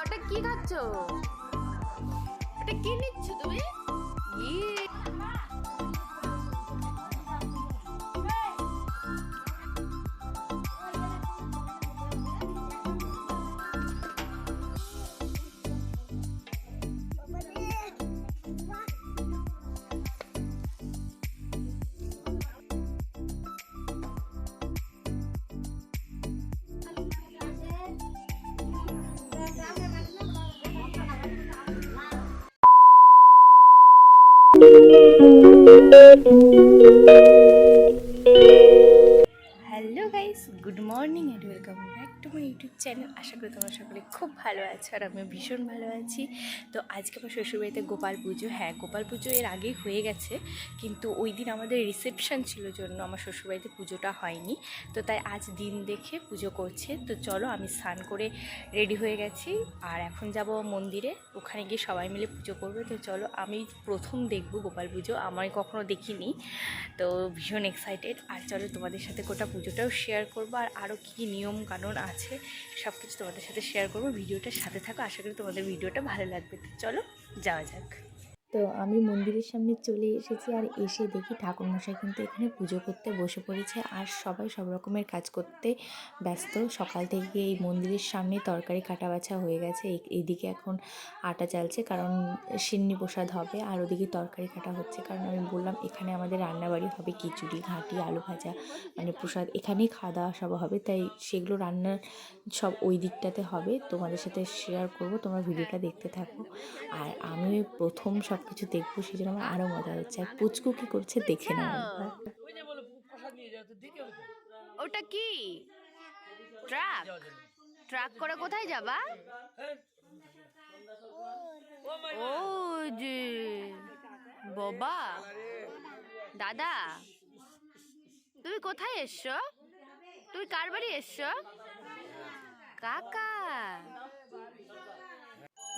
ওটা কি খাচ্ছ? ওটা কি নিচ্ছ তুমি? Thank you. YouTube channel. আশা করি তোমরা সকলে খুব ভালো আছো আর আমিও ভীষণ ভালো আছি। তো আজকে আমার শ্বশুরবাড়িতে গোপাল পুজো। হ্যাঁ গোপাল পুজো এর আগেই হয়ে গেছে, কিন্তু ওই দিন আমাদের রিসেপশন ছিল জন্য আমার শ্বশুরবাড়িতে পুজোটা হয়নি। তো তাই আজ দিন দেখে পুজো করছে। তো চলো আমি স্নান করে রেডি হয়ে গেছি আর এখন যাব মন্দিরে। ওখানে গিয়ে সবাই মিলে পুজো করবে। তো চলো আমি প্রথম দেখব গোপাল পুজো। আমার কখনো দেখিনি, তো ভীষণ এক্সাইটেড আর চলো তোমাদের সাথে গোটা পুজোটাও শেয়ার করব। আর আরও কী কী নিয়ম কানুন আছে সব কিছু তোমাদের সাথে শেয়ার করব, ভিডিওটার সাথে থাকো, আশা করি তোমাদের ভিডিওটা ভালো লাগবে। চলো, যাওয়া যাক। তো আমি মন্দিরের সামনে চলে এসেছি আর এসে দেখি ঠাকুরমশাই কিন্তু এখানে পুজো করতে বসে পড়েছে আর সবাই সব রকমের কাজ করতে ব্যস্ত। সকাল থেকে এই মন্দিরের সামনে তরকারি কাটা বাছা হয়ে গেছে। এইদিকে এখন আটা চালছে কারণ সিন্নি প্রসাদ হবে আর ওদিকে তরকারি কাটা হচ্ছে। কারণ আমি বললাম এখানে আমাদের রান্নাবাড়ি হবে খিচুড়ি, ঘাঁটি, আলু ভাজা মানে প্রসাদ। এখানেই খাওয়া দাওয়া সব হবে তাই সেগুলো রান্নার সব ওই দিকটাতে হবে। তোমাদের সাথে শেয়ার করব, তোমরা ভিডিওটা দেখতে থাকো। আর আমি প্রথম সব কিছু দেখব সেই জন্য আমার আরও মজা হচ্ছে। আর পুচকু কী করছে দেখে তো ওটা কি? ট্রাক? ট্রাক করে কোথায় যাবা। ও যে, বাবা। দাদা, তুমি কোথায় এসছো? তুমি কার বাড়ি এসছো? কাকা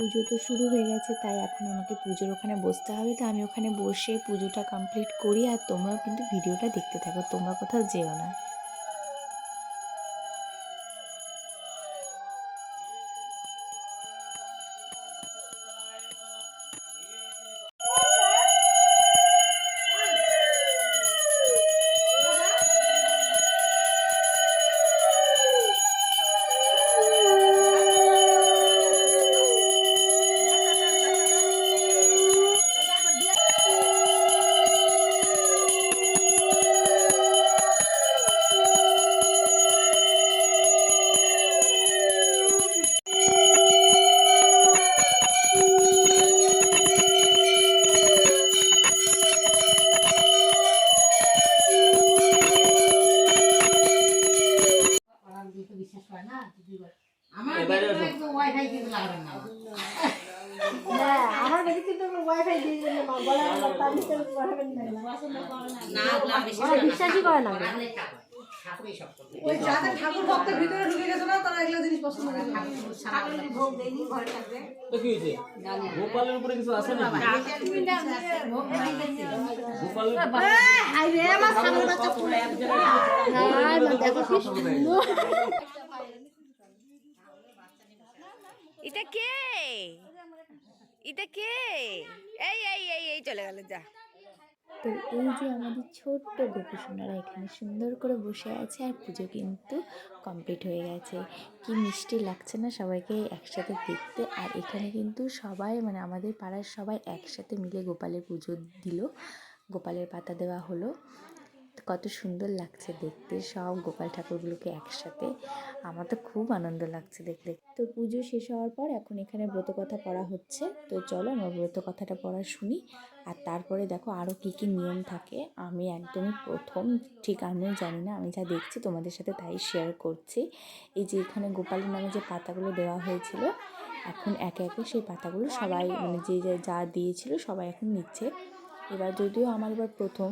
পুজো তো শুরু হয়ে গেছে, তাই এখন আমাকে পুজোর ওখানে বসতে হবে। তো আমি ওখানে বসে পুজোটা কমপ্লিট করি, আর তোমরাও কিন্তু ভিডিওটা দেখতে থাকো, তোমরা কোথাও যেও না। আমার কিন্তু না। হ্যাঁ ওয়াইফাই দিয়ে দিলে মা বলা তার ভিতরে না না। বিশ্বাসই করে না। ঠাকুর। ঠাকুরই সব করবে। ওই যাদের ঠাকুর ভক্তের ভিতরে ঢুকে গেছে না তারা এগুলো জিনিস পছন্দ করে না। ভোগ দেয়নি ঘরে থাকবে। তো কি হয়েছে? গোপালের উপরে কিছু আছে গোপালের হাই রে আমার সামনে বাচ্চা পুরো দেখো কি সুন্দর। এটা কে? এটা কে? এই এই এই এই চলে গেল, যা। তো এই যে আমাদের ছোট্ট গোপুসোনারা এখানে সুন্দর করে বসে আছে আর পুজো কিন্তু কমপ্লিট হয়ে গেছে। কি মিষ্টি লাগছে না সবাইকে একসাথে দেখতে। আর এখানে কিন্তু সবাই মানে আমাদের পাড়ার সবাই একসাথে মিলে গোপালের পুজো দিল। গোপালের পাতা দেওয়া হলো। কত সুন্দর লাগছে দেখতে। সব গোপাল ঠাকুরগুলোকে একসাথে। আমার তো খুব আনন্দ লাগছে দেখতে। তো পুজো শেষ হওয়ার পর এখন এখানে ব্রত কথা পড়া হচ্ছে। তো চলো আমরা ব্রত কথাটা পড়া শুনি। আর তারপরে দেখো আরও কী কী নিয়ম থাকে। আমি একদমই প্রথম, ঠিক আমিও জানি না, আমি যা দেখছি তোমাদের সাথে তাই শেয়ার করছি। এই যে এখানে গোপালের নামে যে পাতাগুলো দেওয়া হয়েছিল, এখন একে একে সেই পাতাগুলো সবাই মানে যে, যা দিয়েছিল সবাই এখন নিচ্ছে। এবার যদিও আমার এবার প্রথম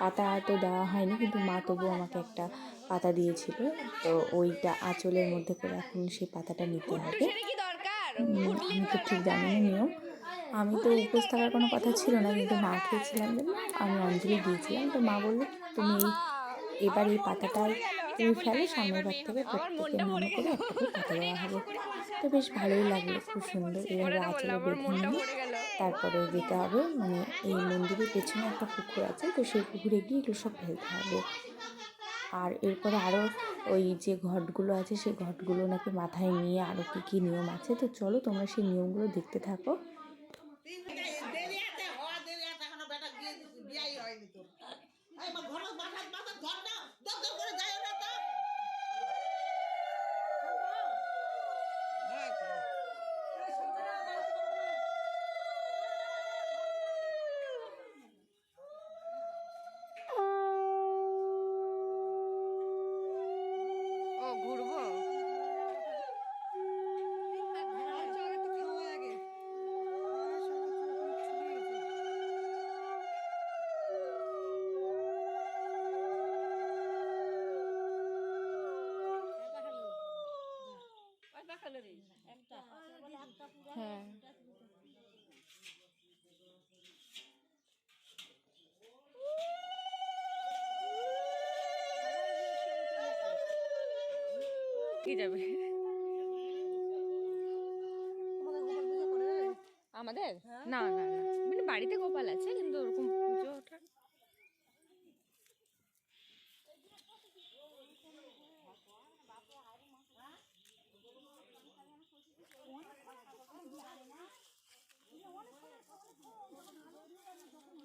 পাতা তো দেওয়া হয়নি কিন্তু মা তবুও আমাকে একটা পাতা দিয়েছিল। তো ওইটা আঁচলের মধ্যে করে এখন সেই পাতাটা নিতে হবে। আমি তো ঠিক জানি না নিয়ম। আমি তো উপোস থাকার কোনো কথা ছিল না কিন্তু মা খেয়েছিলাম আমি অঞ্জলি দিয়েছিলাম। তো মা বলল তুমি এবার এই পাতাটা তুমি ফেলো সামনের বার থেকে প্রত্যেকের নামে করে একটা করে পাতা দেওয়া হবে। তো বেশ ভালোই লাগল খুব সুন্দর এভাবে আঁচলে বেঁধে নিয়ে তারপরে যেতে হবে মানে এই মন্দিরের পেছনে একটা পুকুর আছে, তো সেই পুকুরে গিয়ে এগুলো সব ফেলতে হবে। আর এরপরে আরও ওই যে ঘটগুলো আছে, সেই ঘটগুলো নাকি মাথায় নিয়ে আরও কী কী নিয়ম আছে, তো চলো তোমরা সেই নিয়মগুলো দেখতে থাকো ও ঘুরবো হ্যাঁ। কি যাবে? আমাদের? না না না। মানে বাড়িতে গোপাল আছে কিন্তু ওরকম পুজো ওঠা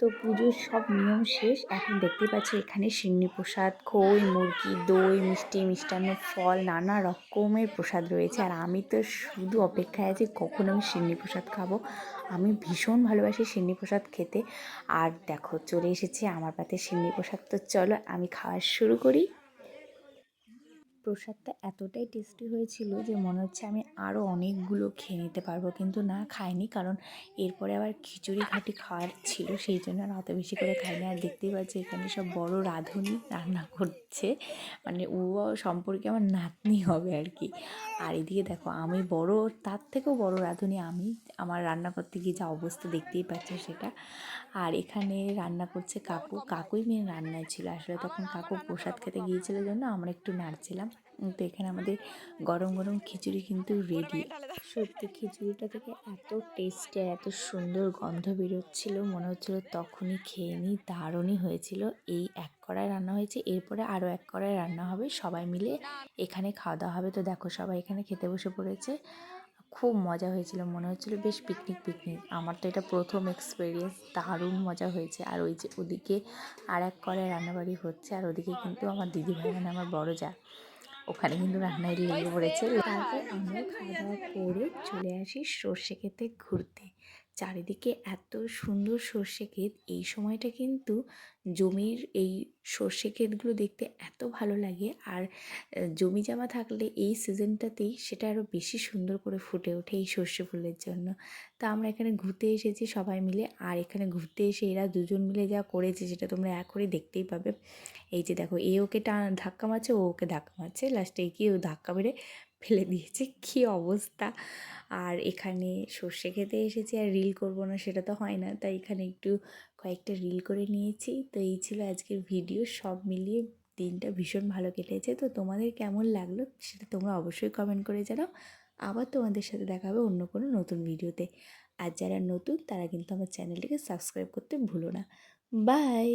তো পুজোর সব নিয়ম শেষ। এখন দেখতে পাচ্ছি এখানে সিন্নি প্রসাদ, খই, মুরগি, দই, মিষ্টি, মিষ্টান্ন ফল, নানা রকমের প্রসাদ রয়েছে। আর আমি তো শুধু অপেক্ষায় আছি কখন আমি সিন্নি প্রসাদ খাব। আমি ভীষণ ভালোবাসি সিন্নি প্রসাদ খেতে। আর দেখো চলে এসেছে আমার পাতে সিন্নি প্রসাদ। তো চলো আমি খাওয়া শুরু করি। প্রসাদটা এতটাই টেস্টি হয়েছিল যে মনে হচ্ছে আমি আরও অনেকগুলো খেয়ে নিতে পারব। কিন্তু না, খাইনি কারণ এরপরে আবার খিচুড়ি ঘাটি খাওয়ার ছিল, সেই জন্য আর অত বেশি করে খাইনি। আর দেখতেই পাচ্ছি এখানে সব বড় রাঁধুনি রান্না করছে। মানে ও সম্পর্কে আমার নাতনি হবে আর কি। আর এদিকে দেখো, আমি বড়, তার থেকেও বড় রাঁধুনি আমি। আমার রান্না করতে গিয়ে যা অবস্থা দেখতেই পাচ্ছ সেটা। আর এখানে রান্না করছে কাকু। কাকুই মেয়ে রান্নায় ছিল। আসলে তখন কাকু প্রসাদ খেতে গিয়েছিল জন্য আমরা একটু নাড়ছিলাম। তো এখানে আমাদের গরম গরম খিচুড়ি কিন্তু রেডি সত্যি খিচুড়িটা থেকে এত টেস্টি আর এত সুন্দর গন্ধ বেরোচ্ছিল মনে হচ্ছিল তখনই খেয়ে নিই দারুণই হয়েছিল। এই এক কড়াই রান্না হয়েছে এরপরে আরও এক কড়াই রান্না হবে সবাই মিলে এখানে খাওয়া দাওয়া হবে। তো দেখো সবাই এখানে খেতে বসে পড়েছে। খুব মজা হয়েছিল মনে হচ্ছিল বেশ পিকনিক পিকনিক আমার তো এটা প্রথম এক্সপিরিয়েন্স দারুণ মজা হয়েছে। আর ওই যে ওদিকে আর এক কড়াই রান্নাবাড়ি হচ্ছে আর ওদিকে কিন্তু আমার দিদি ভাই মানে আমার বড় যা। ওখানে কিন্তু রান্নায় লেগে পড়েছে। তারপর আমরা খাওয়া দাওয়া করে চলে আসি সর্ষে খেতে ঘুরতে। চারিদিকে এত সুন্দর সর্ষে ক্ষেত, এই সময়টা কিন্তু জমির এই সর্ষে ক্ষেতগুলো দেখতে এত ভালো লাগে। আর জমি জামা থাকলে এই সিজনটাতেই সেটা আরও বেশি সুন্দর করে ফুটে ওঠে এই সর্ষে ফুলের জন্য। তা আমরা এখানে ঘুরতে এসেছি সবাই মিলে। আর এখানে ঘুরতে এসে এরা দুজন মিলে যা করেছে সেটা তোমরা এক করে দেখতেই পাবে। এই যে দেখো, এ ওকে টা, ধাক্কা মারছে, ও ওকে ধাক্কা মারছে। লাস্টে গিয়ে ও ধাক্কা মেরে ফেলে দিয়েছে। কী অবস্থা? আর এখানে সর্ষে খেতে এসেছি আর রিল করব না সেটা তো হয় না। তাই এখানে একটু কয়েকটা রিল করে নিয়েছি। তো এই ছিল আজকের ভিডিও সব মিলিয়ে দিনটা ভীষণ ভালো কেটেছে। তো তোমাদের কেমন লাগল সেটা তোমরা অবশ্যই কমেন্ট করে জানাও। আবার তোমাদের সাথে দেখা হবে অন্য কোনো নতুন ভিডিওতে আর যারা নতুন, তারা কিন্তু আমার চ্যানেলটিকে সাবস্ক্রাইব করতে ভুলো না। বাই